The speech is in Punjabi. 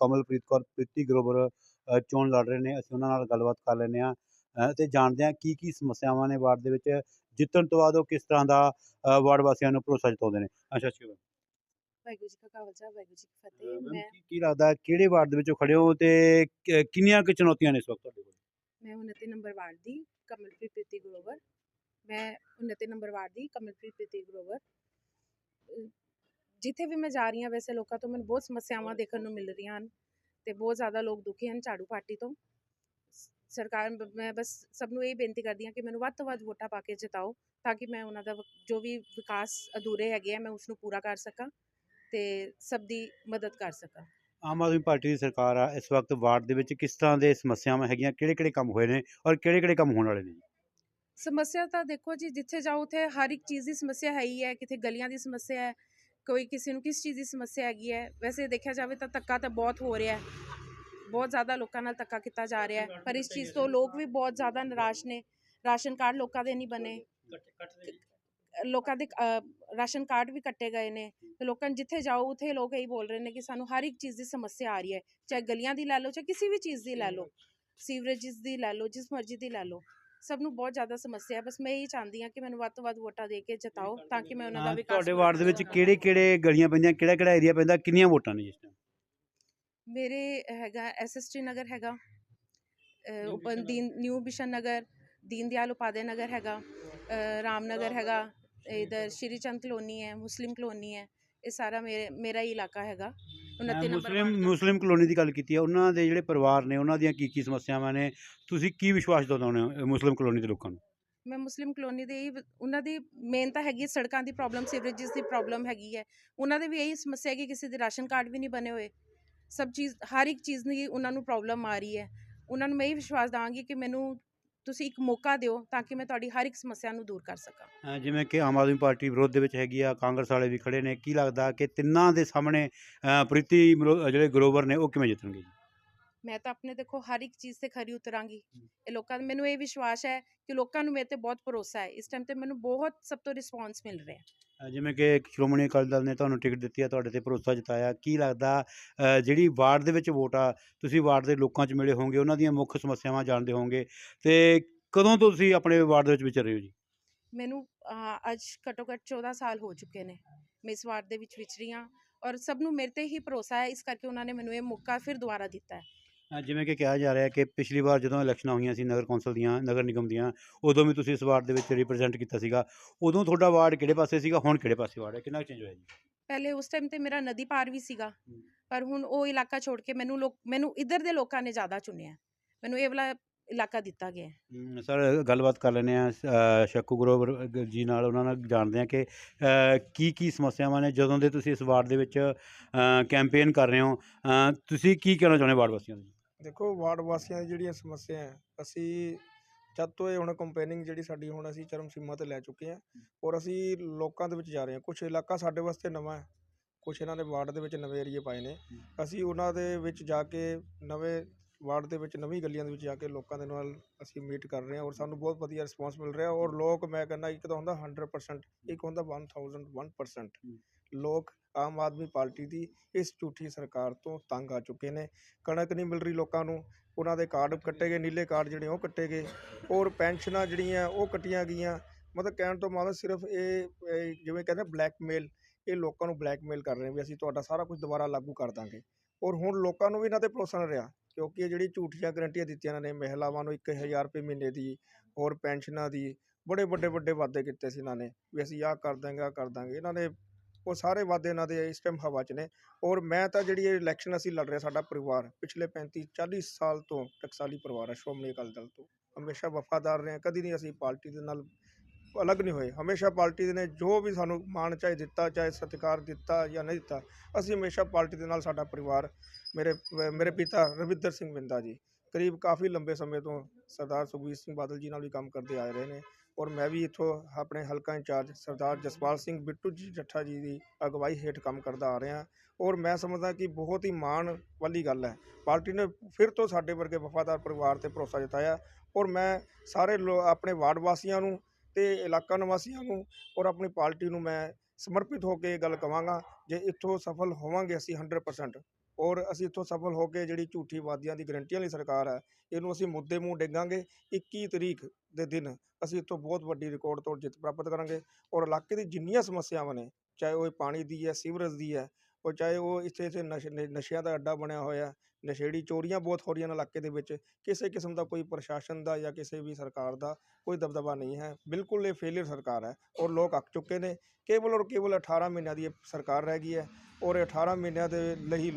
ਕਮਲਪ੍ਰੀਤ ਕੌਰ ਪ੍ਰੀਤੀ ਗਰੋਵਰ ਚੋਣ ਲੜ ਰਹੇ ਨੇ। ਅਸੀਂ ਉਹਨਾਂ ਨਾਲ ਗੱਲਬਾਤ ਕਰ ਹਾਂ ਅ, ਤੇ ਜਾਣਦੇ ਹਾਂ ਕੀ ਕੀ ਸਮੱਸਿਆਵਾਂ ਨੇ ਵਾਰਡ ਦੇ ਵਿੱਚ ਜਿੱਤਣ ਤੋਂ ਬਾਅਦ ਉਹ ਕਿਸ ਤਰ੍ਹਾਂ ਦਾ ਵਾਰਡ ਵਾਸੀਆਂ ਨੂੰ ਭਰੋਸਾ ਜਤਾਉਂਦੇ ਨੇ। ਅੱਛਾ ਅੱਛਾ ਵਾਹਿਗੁਰੂ ਜੀ ਕਾ ਖਾਲਸਾ ਵਾਹਿਗੁਰੂ ਜੀ ਕੀ ਫਤਿਹ। ਮੈਂ ਕੀ ਕੀ ਲੱਗਦਾ ਕਿਹੜੇ ਵਾਰਡ ਦੇ ਵਿੱਚੋਂ ਖੜੇ ਹੋ ਤੇ ਕਿੰਨੀਆਂ ਕੁ ਚੁਣੌਤੀਆਂ ਨੇ ਇਸ ਵਕਤ ਤੁਹਾਡੇ ਕੋਲ? ਮੈਂ 29 ਨੰਬਰ ਵਾਰਡ ਦੀ ਕਮਲਪ੍ਰੀਤ ਪ੍ਰੀਤੀ ਗਰੋਵਰ। ਮੈਂ 29 ਨੰਬਰ ਵਾਰਡ ਦੀ ਕਮਲਪ੍ਰੀਤ ਪ੍ਰੀਤੀ ਗਰੋਵਰ। ਜਿੱਥੇ ਵੀ ਮੈਂ ਜਾ ਰਹੀ ਹਾਂ ਵੈਸੇ ਲੋਕਾਂ ਤੋਂ ਮੈਨੂੰ ਬਹੁਤ ਸਮੱਸਿਆਵਾਂ ਦੇਖਣ ਨੂੰ ਮਿਲ ਰਹੀਆਂ ਹਨ ਤੇ ਬਹੁਤ ਜ਼ਿਆਦਾ ਲੋਕ ਦੁਖੀ ਹਨ ਝਾੜੂ ਪਾਰਟੀ ਤੋਂ। ਸਰਕਾਰ ਮੈਂ ਬਸ ਸਭ ਨੂੰ ਇਹ ਬੇਨਤੀ ਕਰਦੀ ਹਾਂ ਕਿ ਮੈਨੂੰ ਵੱਧ ਤੋਂ ਵੱਧ ਵੋਟਾਂ ਪਾ ਕੇ ਜਿਤਾਓ ਤਾਂ ਕਿ ਮੈਂ ਉਹਨਾਂ ਦਾ ਜੋ ਵੀ ਵਿਕਾਸ ਅਧੂਰੇ ਹੈਗੇ ਆ ਮੈਂ ਉਸ ਨੂੰ ਪੂਰਾ ਕਰ ਸਕਾਂ ਤੇ ਸਭ ਦੀ ਮਦਦ ਕਰ ਸਕਾਂ। ਆਮ ਆਦਮੀ ਪਾਰਟੀ ਦੀ ਸਰਕਾਰ ਆ ਇਸ ਵਕਤ ਵਾਰਡ ਦੇ ਵਿੱਚ ਕਿਸ ਤਰ੍ਹਾਂ ਦੇ ਸਮੱਸਿਆਵਾਂ ਹੈਗੀਆਂ ਕਿਹੜੇ ਕਿਹੜੇ ਕੰਮ ਹੋਏ ਨੇ ਔਰ ਕਿਹੜੇ ਕਿਹੜੇ ਕੰਮ ਹੋਣ ਵਾਲੇ ਨੇ ਜੀ? ਸਮੱਸਿਆ ਤਾਂ ਦੇਖੋ ਜੀ ਜਿੱਥੇ ਜਾਓ ਉੱਥੇ ਹਰ ਇੱਕ ਚੀਜ਼ ਦੀ ਸਮੱਸਿਆ ਹੈ ਹੀ ਹੈ ਕਿਤੇ ਗਲੀਆਂ ਦੀ ਸਮੱਸਿਆ ਹੈ ਕੋਈ ਕਿਸੇ ਨੂੰ ਕਿਸ ਚੀਜ਼ ਦੀ ਸਮੱਸਿਆ ਹੈਗੀ ਹੈ ਵੈਸੇ ਦੇਖਿਆ ਜਾਵੇ ਤਾਂ ਧੱਕਾ ਤਾਂ ਬਹੁਤ ਹੋ ਰਿਹਾ ਹੈ ਬਹੁਤ ਜ਼ਿਆਦਾ ਲੋਕਾਂ ਨਾਲ ਧੱਕਾ ਕੀਤਾ ਜਾ ਰਿਹਾ ਹੈ ਪਰ ਇਸ ਚੀਜ਼ ਤੋਂ ਲੋਕ ਵੀ ਬਹੁਤ ਜ਼ਿਆਦਾ ਨਿਰਾਸ਼ ਨੇ ਰਾਸ਼ਨ ਕਾਰਡ ਲੋਕਾਂ ਦੇ ਨਹੀਂ ਬਣੇ ਲੋਕਾਂ ਦੇ ਰਾਸ਼ਨ ਕਾਰਡ ਵੀ ਕੱਟੇ ਗਏ ਨੇ ਤੇ ਲੋਕਾਂ ਜਿੱਥੇ ਜਾਓ ਉੱਥੇ ਲੋਕ ਇਹੀ ਬੋਲ ਰਹੇ ਨੇ ਕਿ ਸਾਨੂੰ ਹਰ ਇੱਕ ਚੀਜ਼ ਦੀ ਸਮੱਸਿਆ ਆ ਰਹੀ ਹੈ ਚਾਹੇ ਗਲੀਆਂ ਦੀ ਲੈ ਲਓ ਚਾਹੇ ਕਿਸੇ ਵੀ ਚੀਜ਼ ਦੀ ਲੈ ਲਓ ਸੀਵਰੇਜਸ ਦੀ ਲੈ ਲਓ ਜਿਸ ਮਰਜ਼ੀ ਦੀ ਲੈ ਲਓ ਸਭ ਨੂੰ ਬਹੁਤ ਜ਼ਿਆਦਾ ਸਮੱਸਿਆ ਹੈ ਬਸ ਮੈਂ ਇਹੀ ਚਾਹੁੰਦੀ ਹਾਂ ਕਿ ਮੈਨੂੰ ਵੱਧ ਤੋਂ ਵੱਧ ਵੋਟਾਂ ਦੇ ਕੇ ਜਿਤਾਓ ਤਾਂ ਕਿ ਮੈਂ ਉਹਨਾਂ ਦਾ ਵਿਕਾਸ ਤੁਹਾਡੇ ਵਾਰਡ ਦੇ ਵਿੱਚ। ਕਿਹੜੇ ਕਿਹੜੇ ਗਲੀਆਂ ਪੈਂਦੀਆਂ ਕਿਹੜਾ ਕਿਹੜਾ ਏਰੀਆ ਪੈਂਦਾ ਕਿੰਨੀਆਂ ਵੋਟਾਂ ਨੇ ਜਿਸ ਟਾਈਮ ਮੇਰੇ ਹੈਗਾ ਐਸਐਸਟੀ ਨਗਰ ਹੈਗਾ ਅ, ਓਪਨ ਦੀਨ ਨਿਊ ਬਿਸ਼ਨ ਨਗਰ ਦੀਨ ਦਿਆਲ ਉਪਾਧਿਆ ਨਗਰ ਹੈਗਾ ਰਾਮਨਗਰ ਹੈਗਾ ਇਧਰ ਸ਼੍ਰੀ ਚੰਦ ਕਲੋਨੀ ਹੈ ਮੁਸਲਿਮ ਕਲੋਨੀ ਹੈ ਇਹ ਸਾਰਾ ਮੇਰੇ ਮੇਰਾ ਹੀ ਇਲਾਕਾ ਹੈਗਾ। 29 number Muslim ward. Muslim colony ਦੀ ਗੱਲ ਕੀਤੀ ਹੈ ਉਹਨਾਂ ਦੇ ਜਿਹੜੇ ਪਰਿਵਾਰ ਨੇ ਉਹਨਾਂ ਦੀਆਂ ਕੀ ਕੀ ਸਮੱਸਿਆਵਾਂ ਨੇ? ਤੁਸੀਂ ਕੀ ਵਿਸ਼ਵਾਸ ਦਿਵਾਉਂਦੇ ਹੋ ਮੁਸਲਿਮ ਕਲੋਨੀ ਦੇ ਲੋਕਾਂ ਨੂੰ? ਮੈਂ ਮੁਸਲਿਮ ਕਲੋਨੀ ਦੇ ਹੀ ਉਹਨਾਂ ਦੀ ਮੇਨ ਤਾਂ ਹੈਗੀ ਹੈ ਸੜਕਾਂ ਦੀ ਪ੍ਰੋਬਲਮ ਸੀਵਰੇਜਸ ਦੀ ਪ੍ਰੋਬਲਮ ਹੈਗੀ ਹੈ। ਉਹਨਾਂ ਦੇ ਵੀ ਇਹੀ ਸਮੱਸਿਆ ਹੈ ਕਿ ਕਿਸੇ ਦੇ ਰਾਸ਼ਨ ਕਾਰਡ ਵੀ ਨਹੀਂ ਬਣੇ ਹੋਏ। ਸਭ ਚੀਜ਼ ਹਰ ਇੱਕ ਚੀਜ਼ ਦੀ ਉਹਨਾਂ ਨੂੰ ਪ੍ਰੋਬਲਮ ਆ ਰਹੀ ਹੈ। ਉਹਨਾਂ ਨੂੰ ਮੈਂ ਇਹ ਵਿਸ਼ਵਾਸ ਦਵਾਂਗੀ ਕਿ ਮੈਨੂੰ ਤੁਸੀਂ ਇੱਕ ਮੌਕਾ ਦਿਓ ਤਾਂ ਕਿ ਮੈਂ ਤੁਹਾਡੀ ਹਰ ਇੱਕ ਸਮੱਸਿਆ ਨੂੰ ਦੂਰ ਕਰ ਸਕਾਂ। ਅ, ਜਿਵੇਂ ਕਿ ਆਮ ਆਦਮੀ ਪਾਰਟੀ ਵਿਰੋਧ ਦੇ ਵਿੱਚ ਹੈਗੀ ਆ ਕਾਂਗਰਸ ਵਾਲੇ ਵੀ ਖੜੇ ਨੇ ਕੀ ਲੱਗਦਾ ਕਿ ਤਿੰਨਾਂ ਦੇ ਸਾਹਮਣੇ ਅ, ਪ੍ਰੀਤੀ ਮਰੋ- ਜਿਹੜੇ ਗਰੋਵਰ ਨੇ ਉਹ ਕਿਵੇਂ ਜਿੱਤਣਗੇ ਜੀ? ਮੈਂ ਤਾਂ ਆਪਣੇ ਦੇਖੋ ਹਰ ਇੱਕ ਚੀਜ਼ ਤੇ ਖਰੀ ਉਤਰਾਂਗੀ। ਇਹ ਲੋਕਾਂ ਦਾ ਮੈਨੂੰ ਇਹ ਵਿਸ਼ਵਾਸ ਹੈ ਕਿ ਲੋਕਾਂ ਨੂੰ ਮੇਰੇ ਤੇ ਬਹੁਤ ਭਰੋਸਾ ਹੈ। ਇਸ ਟਾਈਮ ਤੇ ਮੈਨੂੰ ਬਹੁਤ ਸਭ ਤੋਂ ਰਿਸਪੌਂਸ ਮਿਲ ਰਿਹਾ ਹੈ। ਜਿਵੇਂ ਕਿ ਸ਼੍ਰੋਮਣੀ ਅਕਾਲੀ ਦਲ ਨੇ ਤੁਹਾਨੂੰ ਟਿਕਟ ਦਿੱਤੀ ਹੈ ਤੁਹਾਡੇ ਤੇ ਭਰੋਸਾ ਜਤਾਇਆ ਕੀ ਲੱਗਦਾ ਅ, ਜਿਹੜੀ ਵਾਰਡ ਦੇ ਵਿੱਚ ਵੋਟ ਆ ਤੁਸੀਂ ਵਾਰਡ ਦੇ ਲੋਕਾਂ 'ਚ ਮਿਲੇ ਹੋਵੋਗੇ ਉਹਨਾਂ ਦੀਆਂ ਮੁੱਖ ਸਮੱਸਿਆਵਾਂ ਜਾਣਦੇ ਹੋਵੋਗੇ ਤੇ ਕਦੋਂ ਤੋਂ ਤੁਸੀਂ ਆਪਣੇ ਵਾਰਡ ਦੇ ਵਿੱਚ ਵਿਚਰ ਰਹੇ ਹੋ ਜੀ? ਮੈਨੂੰ ਅਹ, ਅੱਜ ਘੱਟੋ ਘੱਟ 14 ਸਾਲ ਹੋ ਚੁੱਕੇ ਨੇ ਮੈਂ ਇਸ ਵਾਰਡ ਦੇ ਵਿੱਚ ਵਿਚਰੀ ਹਾਂ ਔਰ ਸਭ ਨੂੰ ਮੇਰੇ ਤੇ ਹੀ ਭਰੋਸਾ ਹੈ ਇਸ ਕਰਕੇ ਉਹਨਾਂ ਨੇ ਮੈਨੂੰ ਇਹ ਮੌਕਾ ਫਿਰ ਦੁਬਾਰਾ ਦਿੱਤਾ ਹੈ। ਜਿਵੇਂ ਕਿ ਕਿਹਾ ਜਾ ਰਿਹਾ ਕਿ ਪਿਛਲੀ ਵਾਰ ਜਦੋਂ ਇਲੈਕਸ਼ਨਾਂ ਹੋਈਆਂ ਸੀ ਨਗਰ ਕੌਂਸਲ ਦੀਆਂ ਨਗਰ ਨਿਗਮ ਦੀਆਂ ਉਦੋਂ ਵੀ ਤੁਸੀਂ ਇਸ ਵਾਰਡ ਦੇ ਵਿੱਚ ਰਿਪਰੈਜ਼ੈਂਟ ਕੀਤਾ ਸੀਗਾ। ਉਦੋਂ ਤੁਹਾਡਾ ਵਾਰਡ ਕਿਹੜੇ ਪਾਸੇ ਸੀਗਾ ਹੁਣ ਕਿਹੜੇ ਪਾਸੇ ਵਾਰਡ ਹੈ? ਕਿੰਨਾ ਚੇਂਜ ਹੋਇਆ ਜੀ? ਪਹਿਲੇ ਉਸ ਟਾਈਮ ਤੇ ਮੇਰਾ ਨਦੀ ਪਾਰ ਵੀ ਸੀਗਾ। ਪਰ ਹੁਣ ਉਹ ਇਲਾਕਾ ਛੋੜ ਕੇ ਮੈਨੂੰ ਲੋਕ ਮੈਨੂੰ ਇੱਧਰ ਦੇ ਲੋਕਾਂ ਨੇ ਜ਼ਿਆਦਾ ਚੁਣਿਆ। ਮੈਨੂੰ ਇਹ ਵਾਲਾ ਇਲਾਕਾ ਦਿੱਤਾ ਗਿਆ ਸਰ ਗੱਲਬਾਤ ਕਰ ਲੈਂਦੇ ਆ ਸ਼ੱਕੂ ਗਰੋਵਰ ਜੀ ਨਾਲ ਉਹਨਾਂ ਨਾਲ ਜਾਣਦੇ ਆ ਕਿ ਕੀ ਕੀ ਸਮੱਸਿਆਵਾਂ ਨੇ ਜਦੋਂ ਦੇ ਤੁਸੀਂ ਇਸ ਵਾਰਡ ਦੇ ਵਿੱਚ ਕੈਂਪੇਨ ਕਰ ਰਹੇ ਹੋ ਤੁਸੀਂ ਕੀ ਕਹਿਣਾ ਚਾਹੁੰਦੇ ਵਾਰਡ ਵਾਸੀਆਂ ਨੂੰ ਦੇਖੋ, ਵਾਰਡ ਵਾਸੀਆਂ ਦੀ ਜਿਹੜੀਆਂ ਸਮੱਸਿਆ ਹੈ, ਅਸੀਂ ਜਦ ਤੋਂ ਇਹ ਹੁਣ ਕੰਪੇਨਿੰਗ ਜਿਹੜੀ ਸਾਡੀ, ਹੁਣ ਅਸੀਂ ਚਰਮ ਸੀਮਾ ਤੇ ਲੈ ਚੁੱਕੇ ਹਾਂ ਔਰ ਅਸੀਂ ਲੋਕਾਂ ਦੇ ਵਿੱਚ ਜਾ ਰਹੇ ਹਾਂ। ਕੁਝ ਇਲਾਕਾ ਸਾਡੇ ਵਾਸਤੇ ਨਵਾਂ ਹੈ ਕੁਝ ਇਹਨਾਂ ਦੇ ਵਾਰਡ ਦੇ ਵਿੱਚ ਨਵੇਂ ਏਰੀਏ ਪਾਏ ਨੇ। ਅਸੀਂ ਉਹਨਾਂ ਦੇ ਵਿੱਚ ਜਾ ਕੇ ਨਵੇਂ ਵਾਰਡ ਦੇ ਵਿੱਚ ਨਵੀਂ ਗਲੀਆਂ ਦੇ ਵਿੱਚ ਜਾ ਕੇ ਲੋਕਾਂ ਦੇ ਨਾਲ ਅਸੀਂ ਮੀਟ ਕਰ ਰਹੇ ਹਾਂ ਔਰ ਸਾਨੂੰ ਬਹੁਤ ਵਧੀਆ ਰਿਸਪੌਂਸ ਮਿਲ ਰਿਹਾ ਔਰ ਲੋਕ, ਮੈਂ ਕਹਿੰਦਾ ਇੱਕ ਤਾਂ ਹੁੰਦਾ 100% ਇੱਕ ਹੁੰਦਾ 1001% ਲੋਕ ਆਮ ਆਦਮੀ ਪਾਰਟੀ ਦੀ ਇਸ ਝੂਠੀ ਸਰਕਾਰ ਤੋਂ ਤੰਗ ਆ ਚੁੱਕੇ ਨੇ। ਕਣਕ ਨਹੀਂ ਮਿਲ ਰਹੀ ਲੋਕਾਂ ਨੂੰ। ਉਹਨਾਂ ਦੇ ਕਾਰਡ ਕੱਟੇ ਗਏ, ਨੀਲੇ ਕਾਰਡ ਜਿਹੜੇ ਉਹ ਕੱਟੇ ਗਏ। ਔਰ ਪੈਨਸ਼ਨਾਂ ਜਿਹੜੀਆਂ ਉਹ ਕੱਟੀਆਂ ਗਈਆਂ। ਮਤਲਬ ਕਹਿਣ ਤੋਂ ਮਤਲਬ ਸਿਰਫ ਇਹ ਇਹ ਜਿਵੇਂ ਕਹਿੰਦੇ ਬਲੈਕਮੇਲ, ਇਹ ਲੋਕਾਂ ਨੂੰ ਬਲੈਕਮੇਲ ਕਰ ਰਹੇ ਵੀ ਅਸੀਂ ਤੁਹਾਡਾ ਸਾਰਾ ਕੁਝ ਦੁਬਾਰਾ ਲਾਗੂ ਕਰ ਦਾਂਗੇ। ਔਰ ਹੁਣ ਲੋਕਾਂ ਨੂੰ ਵੀ ਇਹਨਾਂ ਤੇ ਭਰੋਸਾ ਨਹੀਂ ਰਿਹਾ, ਕਿਉਂਕਿ ਇਹ ਜਿਹੜੀ ਝੂਠੀਆਂ ਗਰੰਟੀਆਂ ਦਿੱਤੀਆਂ ਇਹਨਾਂ ਨੇ, ਮਹਿਲਾਵਾਂ ਨੂੰ 1000 ਰੁਪਏ ਮਹੀਨੇ ਦੀ, ਹੋਰ ਪੈਨਸ਼ਨਾਂ ਦੀ, ਬੜੇ ਵੱਡੇ ਵੱਡੇ ਵਾਅਦੇ ਕੀਤੇ ਸੀ ਇਹਨਾਂ ਨੇ ਵੀ ਅਸੀਂ ਆਹ ਕਰ ਦਾਂਗੇ, ਆਹ ਕਰ ਦਾਂਗੇ। ਇਹਨਾਂ ਨੇ ਉਹ ਸਾਰੇ ਵਾਅਦੇ ਇਹਨਾਂ ਦੇ ਇਸ ਟਾਈਮ ਹਵਾ 'ਚ ਨੇ। ਔਰ ਮੈਂ ਤਾਂ ਜਿਹੜੀ ਇਹ ਇਲੈਕਸ਼ਨ ਅਸੀਂ ਲੜ ਰਹੇ ਸਾਡਾ ਪਰਿਵਾਰ, ਪਿਛਲੇ 35 40 ਸਾਲ ਤੋਂ ਟਕਸਾਲੀ ਪਰਿਵਾਰ ਹੈ, ਸ਼੍ਰੋਮਣੀ ਅਕਾਲੀ ਦਲ ਤੋਂ। ਹਮੇਸ਼ਾ ਵਫਾਦਾਰ ਰਹੇ ਹਾਂ, ਕਦੀ ਨਹੀਂ ਅਸੀਂ ਪਾਰਟੀ ਦੇ ਨਾਲ ਅਲੱਗ ਨਹੀਂ ਹੋਏ। ਹਮੇਸ਼ਾ ਪਾਰਟੀ ਦੇ ਨੇ ਜੋ ਵੀ ਸਾਨੂੰ ਮਾਣ ਚਾਹੇ ਦਿੱਤਾ, ਚਾਹੇ ਸਤਿਕਾਰ ਦਿੱਤਾ ਜਾਂ ਨਹੀਂ ਦਿੱਤਾ, ਅਸੀਂ ਹਮੇਸ਼ਾ ਪਾਰਟੀ ਦੇ ਨਾਲ ਸਾਡਾ ਪਰਿਵਾਰ, ਮੇਰੇ ਮੇਰੇ ਪਿਤਾ ਰਵਿੰਦਰ ਸਿੰਘ ਬਿੰਦਾ ਜੀ, ਕਰੀਬ ਕਾਫੀ ਲੰਬੇ ਸਮੇਂ ਤੋਂ ਸਰਦਾਰ ਸੁਖਬੀਰ ਸਿੰਘ ਬਾਦਲ ਜੀ ਨਾਲ ਵੀ ਕੰਮ ਕਰਦੇ ਆ ਰਹੇ ਨੇ। ਔਰ ਮੈਂ ਵੀ ਇੱਥੋਂ ਆਪਣੇ ਹਲਕਾ ਇੰਚਾਰਜ ਸਰਦਾਰ ਜਸਪਾਲ ਸਿੰਘ ਬਿੱਟੂ ਜੀ ਜੱਠਾ ਜੀ ਦੀ ਅਗਵਾਈ ਹੇਠ ਕੰਮ ਕਰਦਾ ਆ ਰਿਹਾ। ਔਰ ਮੈਂ ਸਮਝਦਾ ਕਿ ਬਹੁਤ ਹੀ ਮਾਣ ਵਾਲੀ ਗੱਲ ਹੈ। ਪਾਰਟੀ ਨੇ ਫਿਰ ਤੋਂ ਸਾਡੇ ਵਰਗੇ ਵਫਾਦਾਰ ਪਰਿਵਾਰ ਤੇ ਭਰੋਸਾ ਜਤਾਇਆ। ਔਰ ਮੈਂ ਸਾਰੇ ਲੋ- ਆਪਣੇ ਵਾਰਡ ਵਾਸੀਆਂ ਨੂੰ ਤੇ ਇਲਾਕਾ ਨਿਵਾਸੀਆਂ ਨੂੰ ਔਰ ਆਪਣੀ ਪਾਰਟੀ ਨੂੰ ਮੈਂ ਸਮਰਪਿਤ ਹੋ ਕੇ ਇਹ ਗੱਲ ਕਵਾਂਗਾ, ਜੇ ਇੱਥੋਂ ਸਫਲ ਹੋਵਾਂਗੇ ਅਸੀਂ 100% ਔਰ ਅਸੀਂ ਇੱਥੋਂ ਸਫਲ ਹੋ ਕੇ ਜਿਹੜੀ ਝੂਠੀ ਵਾਅਦਿਆਂ ਦੀ ਗਰੰਟੀਆਂ ਵਾਲੀ ਸਰਕਾਰ ਹੈ, ਇਹਨੂੰ ਅਸੀਂ ਮੁੱਦੇ ਮੂੰਹ ਡੇਗਾਂਗੇ 21 ਤਰੀਕ ਦੇ ਦਿਨ ਅਸੀਂ ਇੱਥੋਂ ਬਹੁਤ ਵੱਡੀ ਰਿਕਾਰਡ ਤੋੜ ਜਿੱਤ ਪ੍ਰਾਪਤ ਕਰਾਂਗੇ ਔਰ ਇਲਾਕੇ ਦੀ ਜਿੰਨੀਆਂ ਸਮੱਸਿਆਵਾਂ ਨੇ, ਚਾਹੇ ਉਹ ਪਾਣੀ ਦੀ ਹੈ, ਸੀਵਰੇਜ ਦੀ ਹੈ ਔਰ ਚਾਹੇ ਉਹ ਇੱਥੇ ਇੱਥੇ ਨਸ਼ ਨਸ਼ਿਆਂ ਦਾ ਅੱਡਾ ਬਣਿਆ ਹੋਇਆ ਨਸ਼ੇੜੀ ਚੋਰੀਆਂ ਬਹੁਤ ਹੋ ਰਹੀਆਂ ਨੇ ਇਲਾਕੇ ਦੇ ਵਿੱਚ, ਕਿਸੇ ਕਿਸਮ ਦਾ ਕੋਈ ਪ੍ਰਸ਼ਾਸਨ ਦਾ ਜਾਂ ਕਿਸੇ ਵੀ ਸਰਕਾਰ ਦਾ ਕੋਈ ਦਬਦਬਾ ਨਹੀਂ ਹੈ, ਬਿਲਕੁਲ ਇਹ ਫੇਲਿਅਰ ਸਰਕਾਰ ਹੈ ਔਰ ਲੋਕ ਅੱਕ ਚੁੱਕੇ ਨੇ, ਕੇਵਲ ਔਰ ਕੇਵਲ 18 ਮਹੀਨਿਆਂ ਦੀ ਇਹ ਸਰਕਾਰ ਰਹਿ ਗਈ ਹੈ ਔਰ ਇਹ 18 ਮਹੀਨਿਆਂ ਦੇ ਲਈ